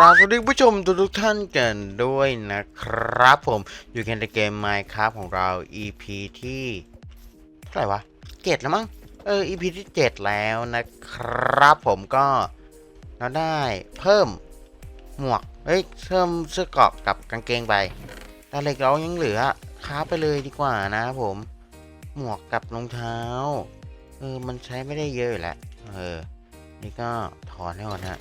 รับสวัสดีผู้ชมทุกทุกท่านกันด้วยนะครับผมอยู่กันในเกม Minecraft ของเรา EP ที่เท่าไหร่วะเจ็ดแล้วมั้งเออ EP ที่เจ็ดแล้วนะครับผมก็เราได้เพิ่มหมวกเอ้ยเพิ่มเสื้อกราะกับกางเกงไปแต่เหล็กเรายังเหลือค้าไปเลยดีกว่านะครับผม หมวกกับรองเท้าเออมันใช้ไม่ได้เยอะอยู่แล้วเออนี่ก็ถอนให้ก่อนฮะ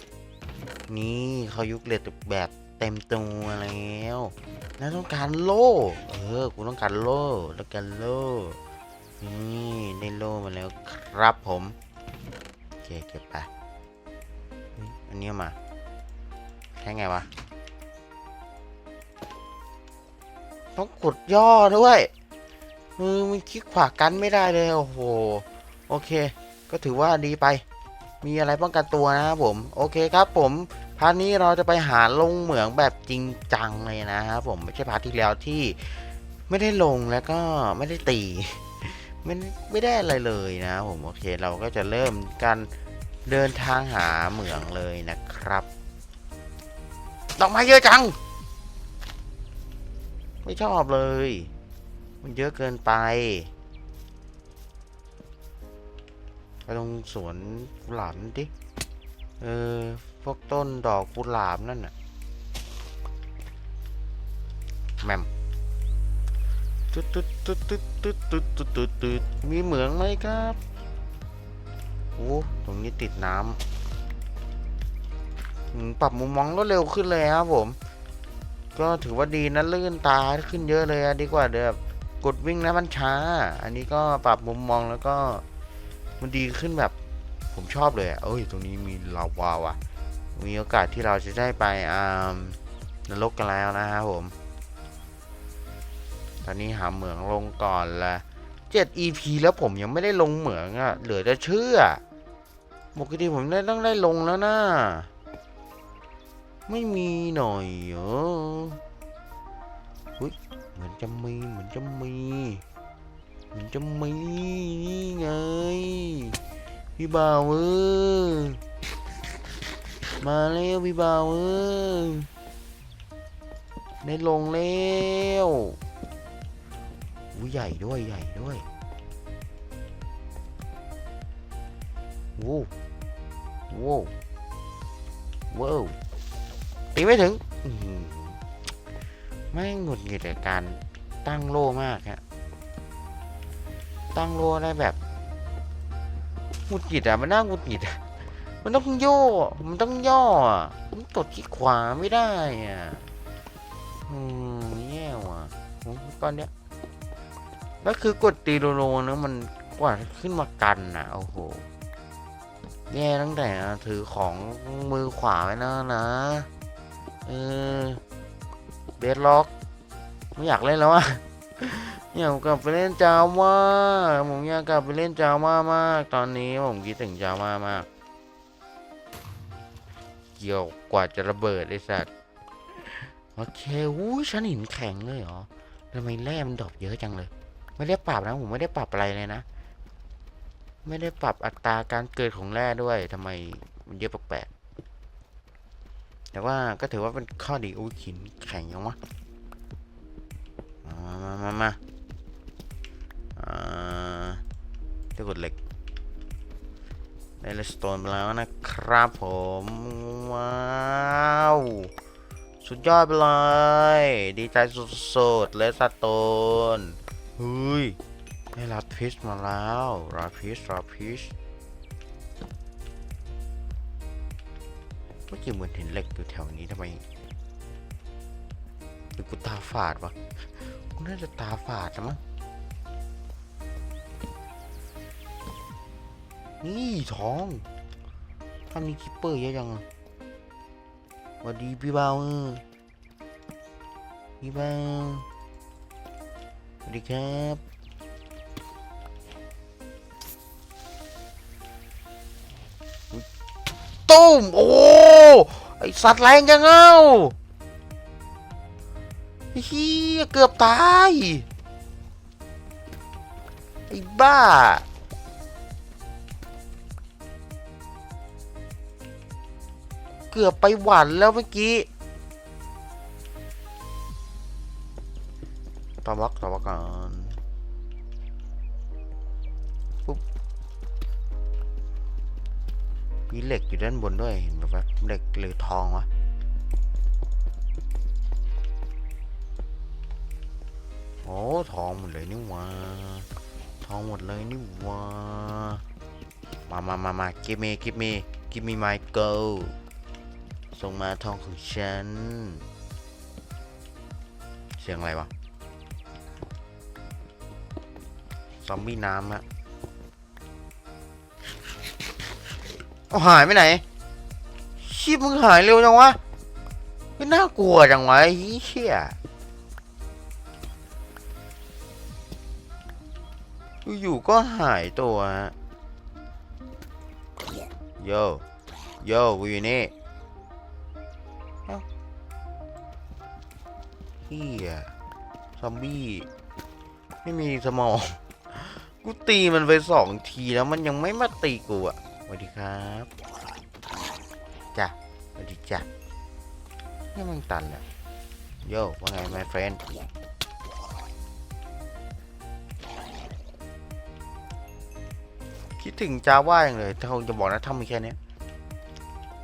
นี่เขายุคเลดแบบเต็มตัวแล้วแล้วต้องการโล่ เออ กูต้องการโล่แล้วกันโล่ นี่ได้โล่มาแล้วครับผม โอเคเก็บไป อันนี้มาใช้ไงวะ ต้องกดย่อด้วยมือมันคลิกขวากันไม่ได้เลย โอ้โห โอเค ก็ถือว่าดีไป มีอะไรป้องกันตัวนะครับผม โอเคครับผมพาร์ทนี้เราจะไปหาลงเหมืองแบบจริงจังเลยนะครับผมไม่ใช่พาร์ทที่แล้วที่ไม่ได้ลงแล้วก็ไม่ได้ตีไม่ไม่ได้อะไรเลยนะครับผมโอเคเราก็จะเริ่มการเดินทางหาเหมืองเลยนะครับดอกไม้เยอะจัง ไม่ชอบเลย มันเยอะเกินไป ตรงสวนกุหลาบนั่นดิ เออ พวกต้นดอกกุหลาบนั่นน่ะแมมตุ๊ดตุ๊ดตุ๊ดตุ๊ดตุ๊ดตุ๊ดตุ๊ดตุ๊ดตุ๊ดมีเหมืองไหมครับ โอ้ ตรงนี้ติดน้ำปรับมุมมองรวเร็วขึ้นเลยครับผม ก็ถือว่าดีนะลื่นตาขึ้นเยอะเลยอะดีกว่าเดิมกดวิ่งนะมันช้า อันนี้ก็ปรับมุมมองแล้วก็ มันดีขึ้นแบบผมชอบเลยเอ้ย ตรงนี้มีลาวาว่ะ มีโอกาสที่เราจะได้ไปนรกกันแล้วนะครับผม ตอนนี้หาเหมืองลงก่อนละเจ็ด EP แล้วผมยังไม่ได้ลงเหมืองอะเหลือจะเชื่อปกติผมได้ต้องได้ลงแล้วนะไม่มีหน่อยเหรอเหมือนจะมี เหมือนจะมี มือนจะมีนี่ไง พี่บ่าวเออมาแล้วพี่บ่าวเออได้ลงแล้วอุ้ยใหญ่ด้วยใหญ่ด้วยโว้วโว้วว้าวตีไม่ถึงอื้อหือไม่งหงุดหงิดกับการตั้งโล่มากฮะ ตั้งโลได้แบบหงุดหงิดอะมันน่าหงุดหงิดอะมันต้องโย่อมันต้องย่ออะมันกดที่ขวาไม่ได้อะอืมแย่ว่ะก้อนเนี้ยแล้วคือกดตีโลโลนะมันกว่าขึ้นมากันอะโอ้โหแย่ตั้งแต่ถือของมือขวาไว้นะนะเออเบสล็อก ไม่อยากเล่นแล้วอะ อยากกลับไปเล่นจาว่าผมอยากกลับไปเล่นจาว่ามาก ตอนนี้ผมคิดถึงจาว่ามากเกี่ยวกว่าจะระเบิดไอ้สัตว์โอเคอู้ฉันหินแข็งเลยเหรอทำไมแร่มันดรอปเยอะจังเลย ไม่ได้ปรับนะผมไม่ได้ปรับอะไรเลยนะ ไม่ได้ปรับอัตราการเกิดของแร่ด้วยทำไมมันเยอะแปลกๆแต่ว่าก็ถือว่าเป็นข้อดีอู้หินแข็งยังวะ มามามามาอ่าตะกุดเหล็กได้เลสโตนไปแล้วนะครับผม ว้าว สุดยอดไปเลย ดีใจสุดๆเลสโตนเฮ้ยได้ลาพิชมาแล้วลาพิชลาพิชเมื่อกี้เหมือนเห็นเหล็กอยู่แถวนี้ทำไมหรือกูตาฝาดวะ น่าจะตาฝาดนะมั้ง นี่ทองทำมีคิปเปอร์เยอะจังสวัสดีพี่เบาเออพี่เบาสวัสดีครับตุ้ม โอ้ ไอสัตว์แรงจังเอ้า เฮียเกือบตายไอ้บ้า เกือบไปหวันแล้วเมื่อกี้ต่อวักต่อวักก่อนปุ๊บมีเหล็กอยู่ด้านบนด้วยเห็นแบบเหล็กหรือทองวะ อ้ทองหมดเลยนี่ว่าทองหมดเลยนี่ว่ามามามามา give me give me give me my gold ส่งมาทองของฉัน เสียงอะไรวะ ซอมบี้น้ำอะเอาหายไปไหนชีพมึงหายเร็วจังวะไม่น่ากลัวจังวะไอ้เหี้ย อยู่ๆก็หายตัวฮะโยโยกูอยู่นี่เฮียซอมบี้ ไม่มีสมอง กูตีมันไปสองทีแล้วมันยังไม่มาตีกูอะสวัสดีครับจ้ะสวัสดีจ้ะนี่มันตันแหละโยว่าไง my friend คิดถึงจาว่าอย่างเลยถ้าคงจะบอกนะทำมีแค่เนี้ย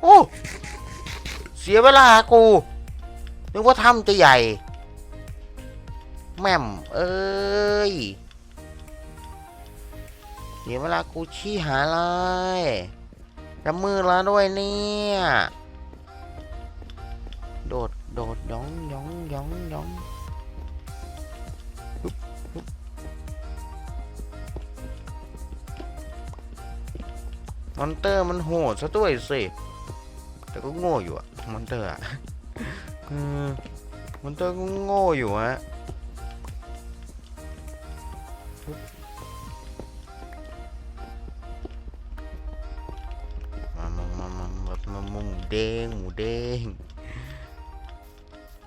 โอ้ เสียเวลากู นึกว่าถ้ำจะใหญ่ แม่ม เอ้ย เสียเวลากูชี้หาเลยจะมือแล้วด้วยเนี่ย มอนเตอร์มันโหดซะด้วยสิ แต่ก็โง่อยู่อะมอนเตอร์อะเออมอนเตอร์ก็โง่อยู่ฮะมามามามามามาหมูเด้งหมูเด้ง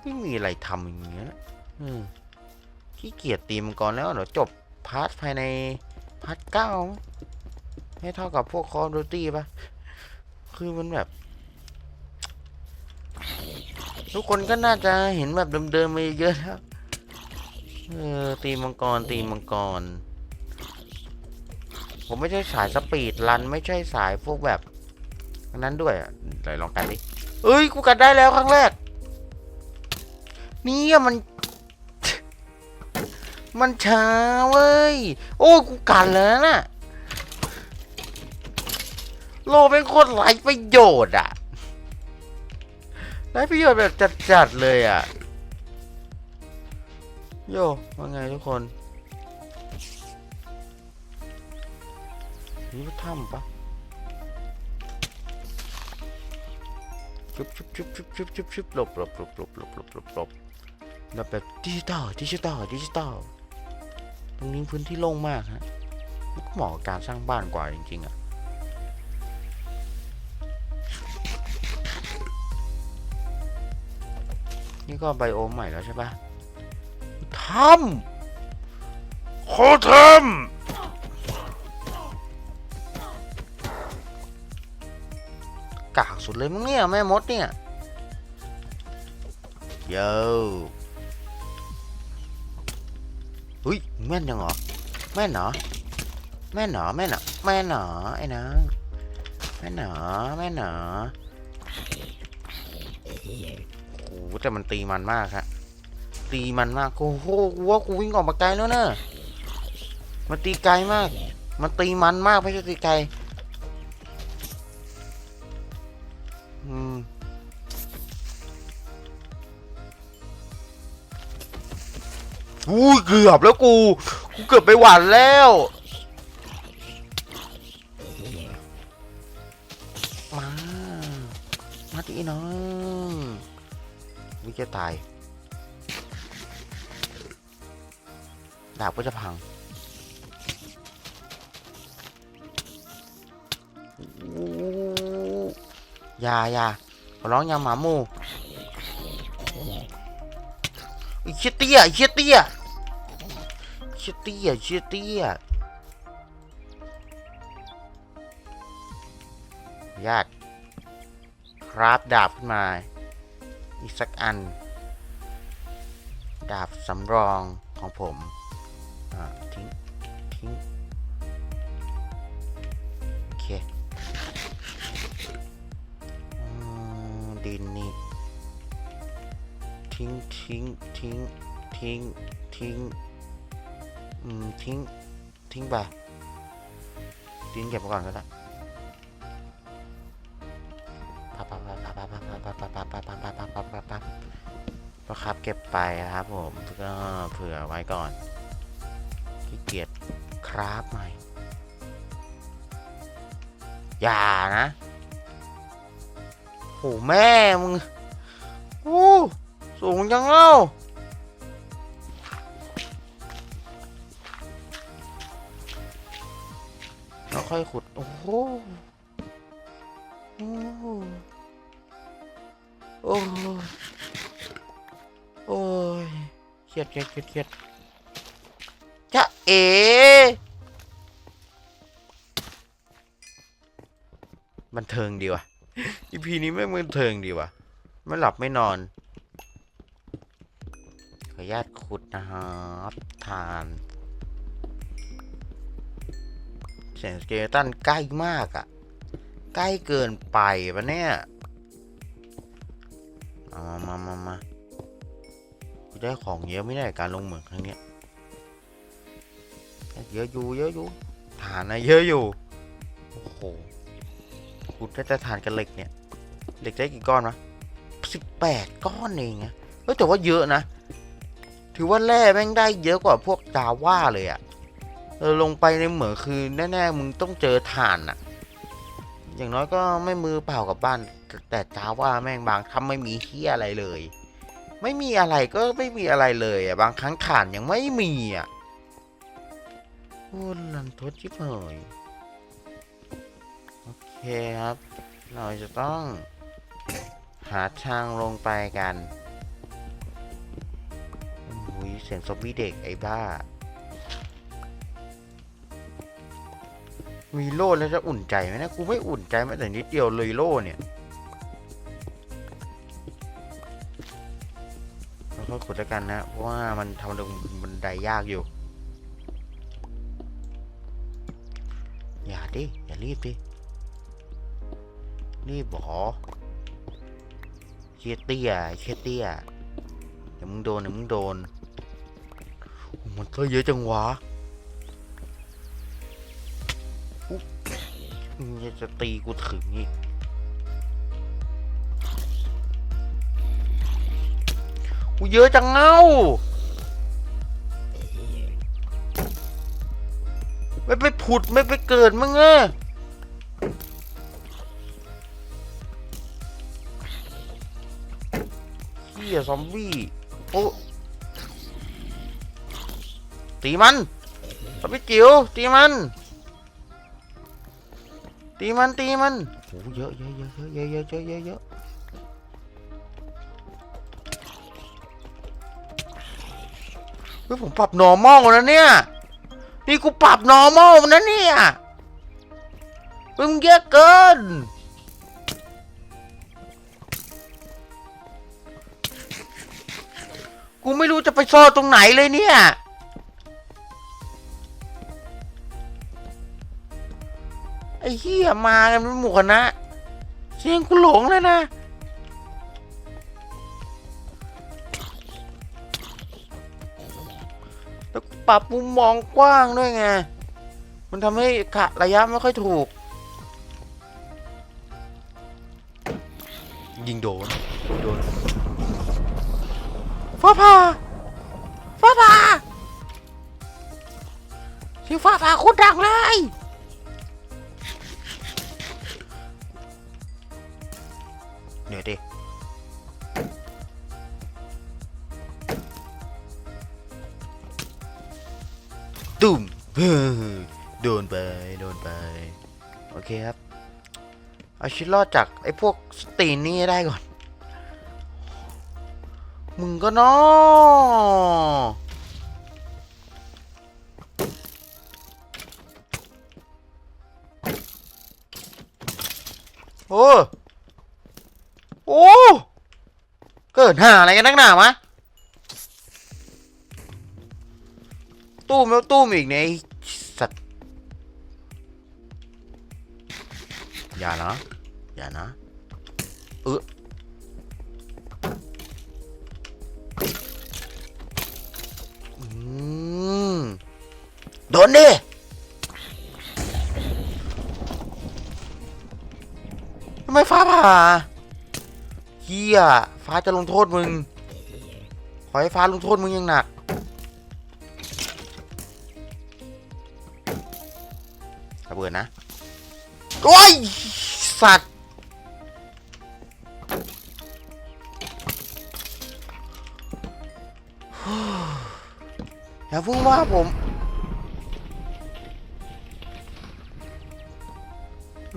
ไม่มีอะไรทำอย่างเงี้ยขี้เกียจตีมงกรแล้วเดี๋ยวจบพาร์ทภายในพาร์ทเก้า ให้เท่ากับพวกคอร์ดูตี้ปะคือมันแบบ ทุกคนก็น่าจะเห็นแบบเดิมๆมาเยอะแล้วเออตีมังกรตีมังกร ผมไม่ใช่สายสปีดรันไม่ใช่สายพวกแบบนั้นด้วยอะไหนลองกันดิเอ้ย กูกัดได้แล้วครั้งแรก นี่มัน มันช้าเว้ย โอ้กูกัดแล้วน่ะ โลเป็นโคตรไร้ประโยชน์อะไร้ประโยชน์แบบจัดๆเลยอะโยว่าไงทุกคนนี่ว่าถ้ำปะชุบชุบชุบชุบชุบชุบชุบหลบหลบหลบหลบหลบหลบหลบหลบแบบแบบดิจิตอลดิจิตอลดิจิตอลตรงนี้พื้นที่โล่งมากฮะเหมาะกับการสร้างบ้านกว่าจริงๆอะ นี่ก็ไบโอมใหม่แล้วใช่ปะถ้ำโคตรถ้ำกากสุดเลยมั้งเนี่ยแม่มดเนี่ยโย่เฮ้ยแม่นยังเหรอ แม่นเหรอ แม่นเหรอ แม่นเหรอ แม่นเหรอไอ้นางแม่นเหรอ แม่นเหรอโอ้แต่มันตีมันมากครับตีมันมากโอ้โหกูว่ากูวิ่งออกมาไกลแล้วเนอะมันตีไกลมาก มันตีมันมากไม่ใช่ตีไกลอืมอุ้ยเกือบแล้วกู กูเกือบไปหวานแล้ว ร้องยาหมามูเชี่ยเตี้ยไอ้เชี่ยเตี้ยเชี่ยเตี้ยเชี่ยเตี้ยญาติคราฟดาบขึ้นมา อีกสักอัน ดาบสำรองของผม ทิ้งทิ้ง ทิ้ง ทิ้ง ทิ้ง อืม ทิ้ง ทิ้งไปดินเก็บก่อนก็ได้ปั๊บปั๊บปั๊บปั๊บปั๊บปั๊บปั๊บปั๊บปั๊บปั๊บปั๊บปั๊บปั๊บปั๊บก็ครับเก็บไปครับผมก็เผื่อไว้ก่อนขี้เกียจคราฟใหม่ อย่านะโหแม่มึงโอ้ สูงจังเล่าแล้วค่อยขุด โอ้โห โอ้โห โอ้โหโอ้ยเครียดเครียดเครียดเครียดจะเอบันเทิงดีว่ะอีพีนี้ไม่บันเทิงดีว่ะ ไม่หลับไม่นอน ออนุญาตขุดนะครับทานเสียงสเกลตันใกล้มากอะ่ะ ใกล้เกินไปปะเนี่ยเอามามามามาได้ของเยอะไม่ได้การลงเหมืองครั้งเนี้ยเยอะอยู่เยอะอยู่ฐานนะเยอะอยู่ โอ้โหกูได้แต่ฐานกันเหล็กเนี่ย เหล็กได้กี่ก้อนวะสิบแปดก้อนเองอะเฮ้ยแต่ว่าเยอะนะ ถือว่าแร่แม่งได้เยอะกว่าพวกดาว่าเลยอะเออลงไปในเหมือคือแน่ๆมึงต้องเจอถ่านอะอย่างน้อยก็ไม่มือเปล่ากับบ้าน แต่จาว่าแม่งบางทำไม่มีเฮียอะไรเลย ไม่มีอะไรก็ไม่มีอะไรเลยอะบางครั้งถ่านยังไม่มีอะโอ้ลันทดชิบหายโอเคครับ เราจะต้องหาทางลงไปกัน อ้ยเสียงซอมบี้เด็กไอ้บ้า มีโล่แล้วจะอุ่นใจไหมนะกูไม่อุ่นใจแม้แต่นิดเดียวเลยโล่เนี่ยเราค่อยขุดแล้วกันนะ เพราะว่ามันทำลงบันไดยากอยู่ อย่าดิ อย่ารีบดิ รีบบอกเคเตี้ยเคเตี้ยเดี๋ยวมึงโดนเดี๋ยวมึงโดน มันก็เยอะจังวะมึงจะตีกูถึงอีกกูเยอะจังเงาไม่ไปผุดไม่ไปเกิดมึงอะเฮียซอมบี้โอ้ ตีมันซอมบี้จิ๋วตีมัน ตีมันตีมันโอ้เยอะเยอะเยอะเยอะเยอะเยอะเยอะเยอะเฮ้ยผมปรับ normal นะเนี่ย นี่กูปรับ normal นะเนี่ยเฮ้ยมึงเยอะเกินกูไม่รู้จะไปซ่อนตรงไหนเลยเนี่ย เหี้ยมากันเป็นหมู่คณะเสียงกูหลงเลยนะแล้วปรับมุมมองกว้างด้วยไง มันทำให้กะระยะไม่ค่อยถูก ยิงโดน โดนฟ้าผ่าฟ้าผ่าเสียงฟ้าผ่าโคตรดังเลย ตุ้มโดนไปโดนไป โอเคครับ เอาชีวิตรอดจากไอ้พวกสตีนนี่ได้ก่อน มึงก็นาะโอ้ โอ้ เกิดหาอะไรกันนักหนาวะ ตู้มแล้วตู้มอีกเนี่ยสัตว์อย่านะอย่านะเออโดนดิทำไมฟ้าผ่าเฮียฟ้าจะลงโทษมึง ขอให้ฟ้าลงโทษมึงอยังหนัก โอ้ยสัตว์อย่าพิ่งว่าผม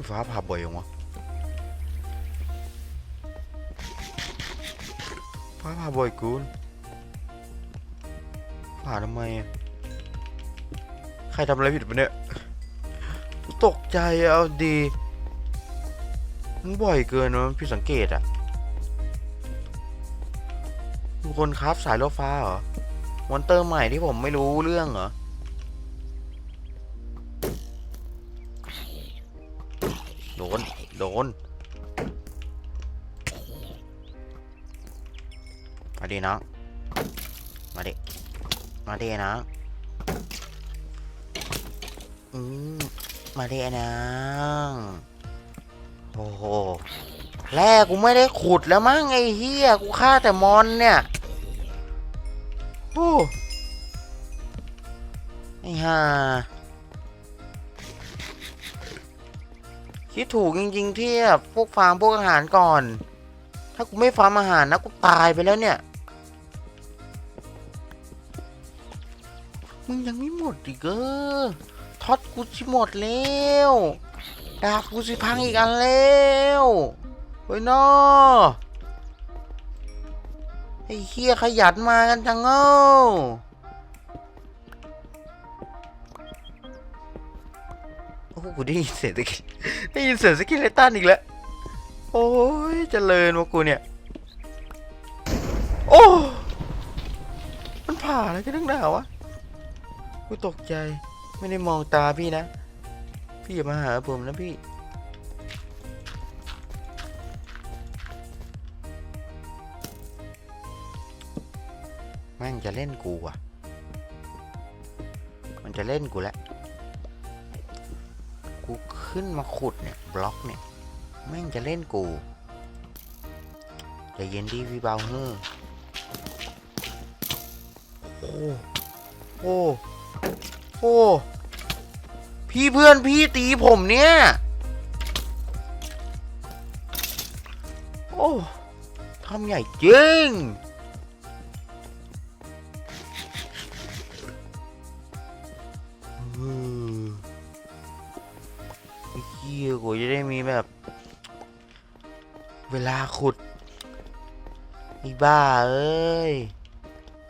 ฟ้าผ่าบ่อยยังวะฟ้าผ่าบ่อยกูนผ่าทำไม ใครทำอะไรผิดปะเนี่ย ตกใจเอาดีมันบ่อยเกินนะพี่สังเกตอะมีคนคราฟสายรถฟ้าเหรอมอนเตอร์ใหม่ที่ผมไม่รู้เรื่องเหรอโดน โดนมาดิน้องมาดิ มาดิน้องอืม มาดิน้องโอ้โหแรกกูไม่ได้ขุดแล้วมั้งไอ้เฮียกูฆ่าแต่มอนเนี่ยโอ้ไอ้ห่าคิดถูกจริงๆที่แบบพวกฟาร์มพวกอาหารก่อน ถ้ากูไม่ฟาร์มอาหารนะกูตายไปแล้วเนี่ย มึงยังไม่หมดอีกเออ ท็อตกูจะหมดแล้วดาบกูสิพังอีกอันแล้วเฮ้ยน้อไอ้เฮียขยันมากันจังเอ้าโอ้โหกูได้ยินเสียงสกิลได้ยินเสียงสกิลเลตันอีกแล้ว โอ้ยเจริญวะกูเนี่ย โอ้ มันผ่าอะไรกันนักหนาวะ กูตกใจ ไม่ได้มองตาพี่นะ พี่อย่ามาหาผมนะพี่ แม่งจะเล่นกูอะ มันจะเล่นกูแล้ว กูขึ้นมาขุดเนี่ย บล็อกเนี่ย แม่งจะเล่นกูใจเย็นดีพี่เบาเฮ้อโอ้ โอ้ โอ้ พี่เพื่อนพี่ตีผมเนี่ย โอ้ทำใหญ่จริงเออไอ้เหี้กูจะได้มีแบบ เวลาขุดไอ้บ้าเอ้ย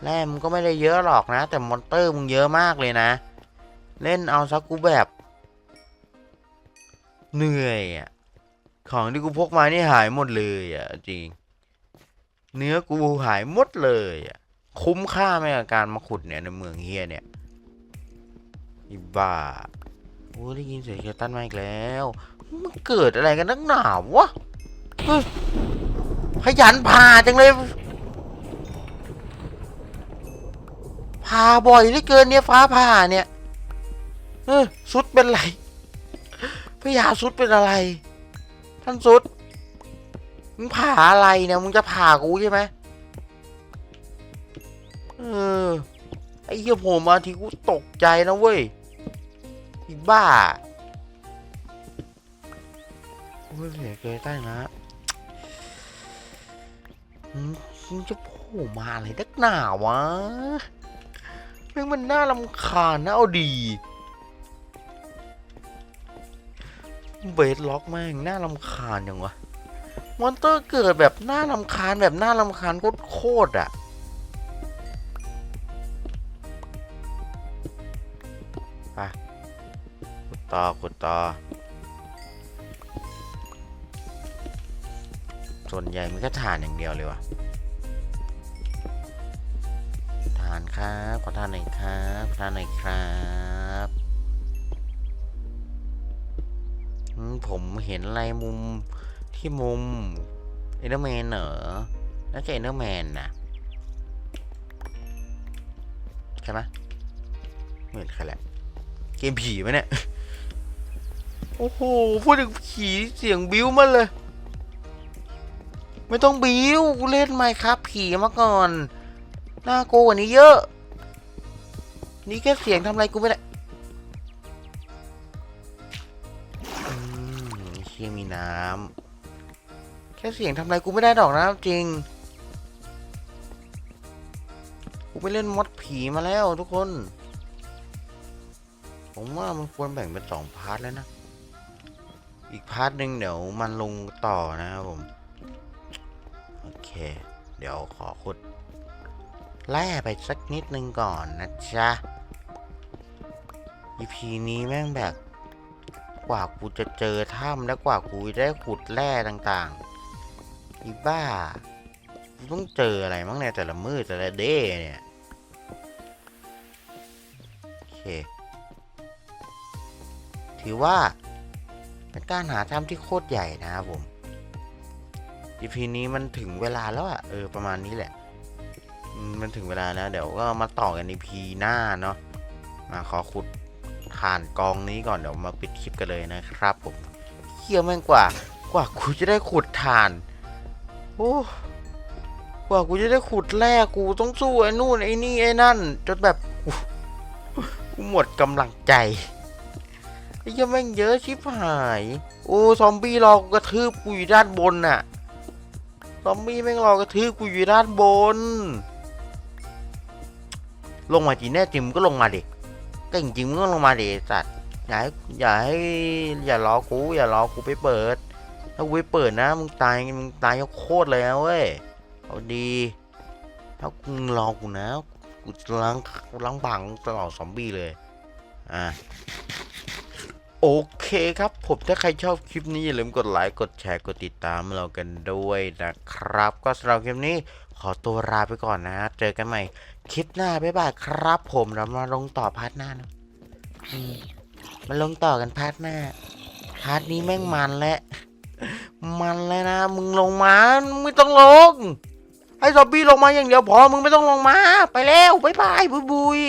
แร่มึงก็ไม่ได้เยอะหรอกนะ แต่มอนเตอร์มึงเยอะมากเลยนะ เล่นเอาซักกูแบบ เหนื่อยอะ ของที่กูพกมานี่หายหมดเลยอะจริง เนื้อกูหายหมดเลยอะ คุ้มค่าไหมกับการมาขุดเนี่ยในเมืองเฮียเนี่ยอีบ้าโอ้ได้ยินเสียงเชตันมาอีกแล้ว มันเกิดอะไรกันนักหนาวะเฮ้ยขยันผ่าจังเลยผ่าบ่อยเหลือเกินเนี่ยฟ้าผ่าเนี่ย เออสุดเป็นไรพญาสุดเป็นอะไร ท่านสุดมึงผ่าอะไรเนี่ยมึงจะผ่ากูใช่ไหมเออไอ้เหี้ยผมมาทีกูตกใจนะเว้ยไอีบ้าโอ้ยเสียเกยใต้นะมึงมึงจะโผล่มาอะไรนักหนาวะแม่งมันน่าลำคาญนะเอาดี เบสล็อกแม่งน่าลำคาญยังวะ มอนเตอร์เกิดแบบน่าลำคาญแบบน่าลำคาญโคตรๆอะไปกดต่อกดต่อ ส่วนใหญ่มันก็ทานอย่างเดียวเลยวะทานครับ ขอทานหน่อยครับทานหน่อยครับ ผมเห็นอะไรมุมที่มุมเอเดอร์แมนเหรอน่าจะเอเดอร์แมนนะใช่ไหมไม่เห็นใครแหละ เกมผีไหมเนี่ย โอ้โห พูดถึงผีเสียงบิ้วมาเลย ไม่ต้องบิ้วกูเล่นไหมครับ ผีมาก่อน น่ากลัวกว่านี้เยอะ นี่แค่เสียงทำอะไรกูไม่ได้ น้ำแค่เสียงทำอะไรกูไม่ได้ดอกนะจริง กูไปเล่นมดผีมาแล้วทุกคน ผมว่ามันควรแบ่งเป็นสองพาร์ทแล้วนะ อีกพาร์ทหนึ่งเดี๋ยวมันลงต่อนะครับผม โอเค เดี๋ยวขอขุดแล่ไปสักนิดนึงก่อนนะจ๊ะ EP นี้แม่งแบบ กว่ากูจะเจอถ้ำและกว่ากูจะได้ขุดแร่ต่างๆ อีบ้ากูต้องเจออะไรมั้งเนี่ยแต่ละมือแต่ละเด้เนี่ย โอเค ถือว่า เป็นการหาถ้ำที่โคตรใหญ่นะครับผม EP นี้มันถึงเวลาแล้วอะเออ ประมาณนี้แหละ มันถึงเวลาแล้ว เดี๋ยวก็มาต่อกัน EP หน้าเนาะมาขอขุด ฐานกองนี้ก่อนเดี๋ยวมาปิดคลิปกันเลยนะครับผมเฮี้ยวแม่งกว่ากว่ากูจะได้ขุดฐานโอ้กว่ากูจะได้ขุดแร่กูต้องสู้ไอ้นู่นไอ้นี่ไอ้นั่นจนแบบกูหมดกำลังใจไอ้ยังแม่งเยอะชิบหาย โอ้ซอมบี้รอกกระทืบกูอยู่ด้านบนน่ะซอมบี้แม่งรอกระทืบกูอยู่ด้านบน ลงมาจีแน่จริงมึงก็ลงมาดิ ก็จริงๆมึงก็ลงมาดิสัตว์อย่าให้อย่าให้อย่ารอกูอย่ารอกูไปเปิด ถ้ากูไปเปิดนะมึงตายมึงตายยกโคตรเลยนะเว้ยเอาดีถ้ามึงรอกูนะกูล้างล้างบังตลอดซอมบี้เลยอะโอเคครับผมถ้าใครชอบคลิปนี้อย่าลืมกดไลค์กดแชร์กดติดตามเรากันด้วยนะครับ ก็สำหรับคลิปนี้ ขอตัวลาไปก่อนนะ เจอกันใหม่คลิปหน้า บ๊ายบายครับผมเรามาลงต่อพาร์ทหน้านะมาลงต่อกันพาร์ทหน้า พาร์ทนี้แม่งมันและมันเลยนะ มึงลงมามึงไม่ต้องลง ให้ซอบบี้ลงมาอย่างเดียวพอ มึงไม่ต้องลงมา ไปแล้ว บ๊ายบายบุยบุย